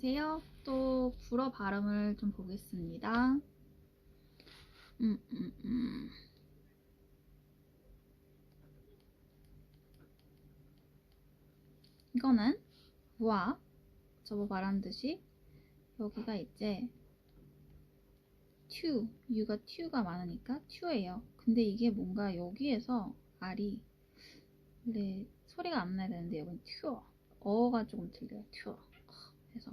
안녕하세요. 또 불어 발음을 좀 보겠습니다. 음, 음, 음. 이거는 와 저거 말한 듯이 여기가 이제 튜 유가 튜가 많으니까 튜예요. 근데 이게 뭔가 여기에서 알이 원래 소리가 안 나야 되는데 여긴 튜어 어가 조금 들려요. 튜어 그래서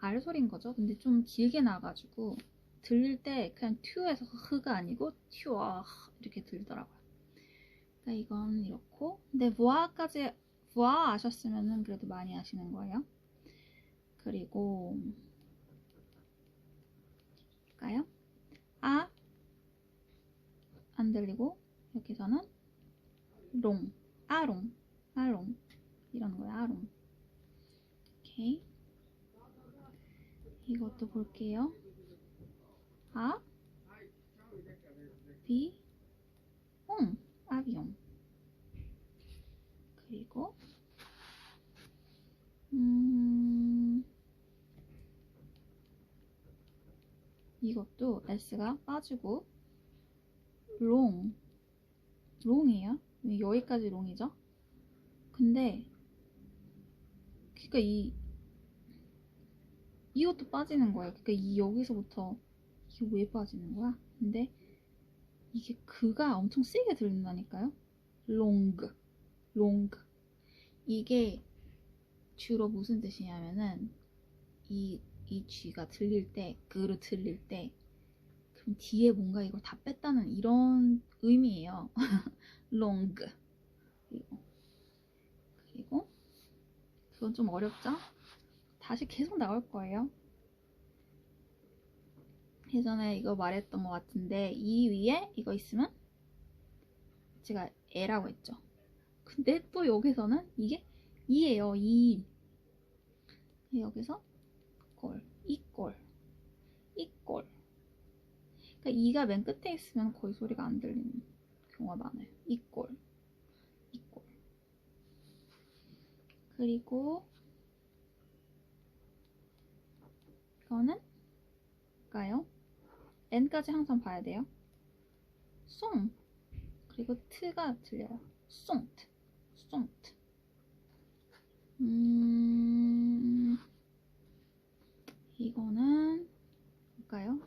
알 소리인 거죠. 근데 좀 길게 나가지고 들릴 때 그냥 튜에서 흐가 아니고 튜어 이렇게 들리더라고요. 그러니까 이건 이렇고 근데 voa까지 voa 아셨으면은 그래도 많이 아시는 거예요. 그리고 볼까요? 아, 안 들리고 여기서는 롱, 아롱, 아롱 이런 거예요. 아롱. 오케이. 이것도 볼게요. 아, 비, 옹, 아비옹. 그리고 음, 이것도 S가 빠지고 롱, 롱이에요. 여기까지 롱이죠. 근데 그러니까 이 이것도 빠지는 거예요. 그러니까 이 여기서부터 이게 왜 빠지는 거야? 근데 이게 그가 엄청 세게 들린다니까요. 롱그, 롱그. 이게 주로 무슨 뜻이냐면은 이, 이 쥐가 들릴 때, 그로 들릴 때, 그럼 뒤에 뭔가 이걸 다 뺐다는 이런 의미예요. 그리고, 그리고, 그건 좀 어렵죠? 다시 계속 나올 거예요. 예전에 이거 말했던 것 같은데, 이 위에 이거 있으면, 제가 애라고 했죠. 근데 또 여기서는 이게 이예요, 이. 여기서 꼴, 이 꼴, 이 꼴. 그러니까 이가 맨 끝에 있으면 거의 소리가 안 들리는 경우가 많아요. 이 꼴, 이 꼴. 그리고 이거는 뭘까요? n까지 항상 봐야 돼요. 송 그리고 트가 들려요. 송트, 송트. 음, 이거는?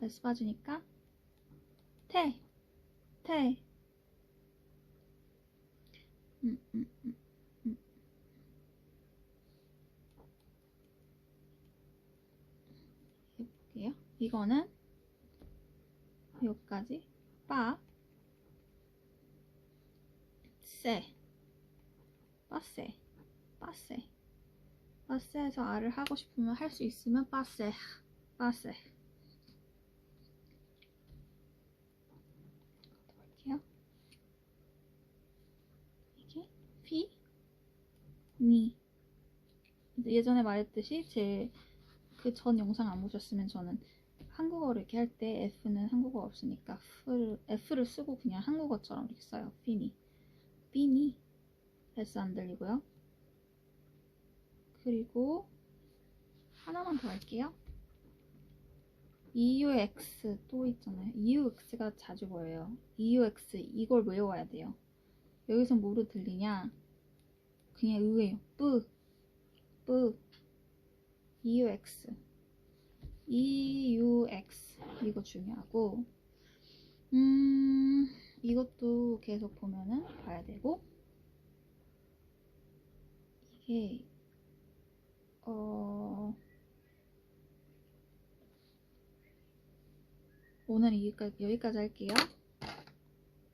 S 빠지니까 태, 태. 음, 음, 음, 음. 해볼게요. 이거는 여기까지 빠, 세, 빠세, 빠세. 빠세에서 알을 하고 싶으면 할 수 있으면 빠세, 빠세. 볼게요. 이게 피, 니. 예전에 말했듯이 제 그 전 영상 안 보셨으면 저는 한국어를 이렇게 할 때 F는 한국어 없으니까 F를, F를 쓰고 그냥 한국어처럼 이렇게 써요. 피니. 삐니. S 안 들리고요. 그리고 하나만 더 할게요. EUX 또 있잖아요. EUX가 자주 보여요. EUX 이걸 외워야 돼요. 여기서 뭐로 들리냐? 그냥 의외요. 뿌, 뿌, EUX, EUX 이거 중요하고 음 이것도 계속 보면은 봐야 되고 이게 어 오늘 여기까지, 할게요.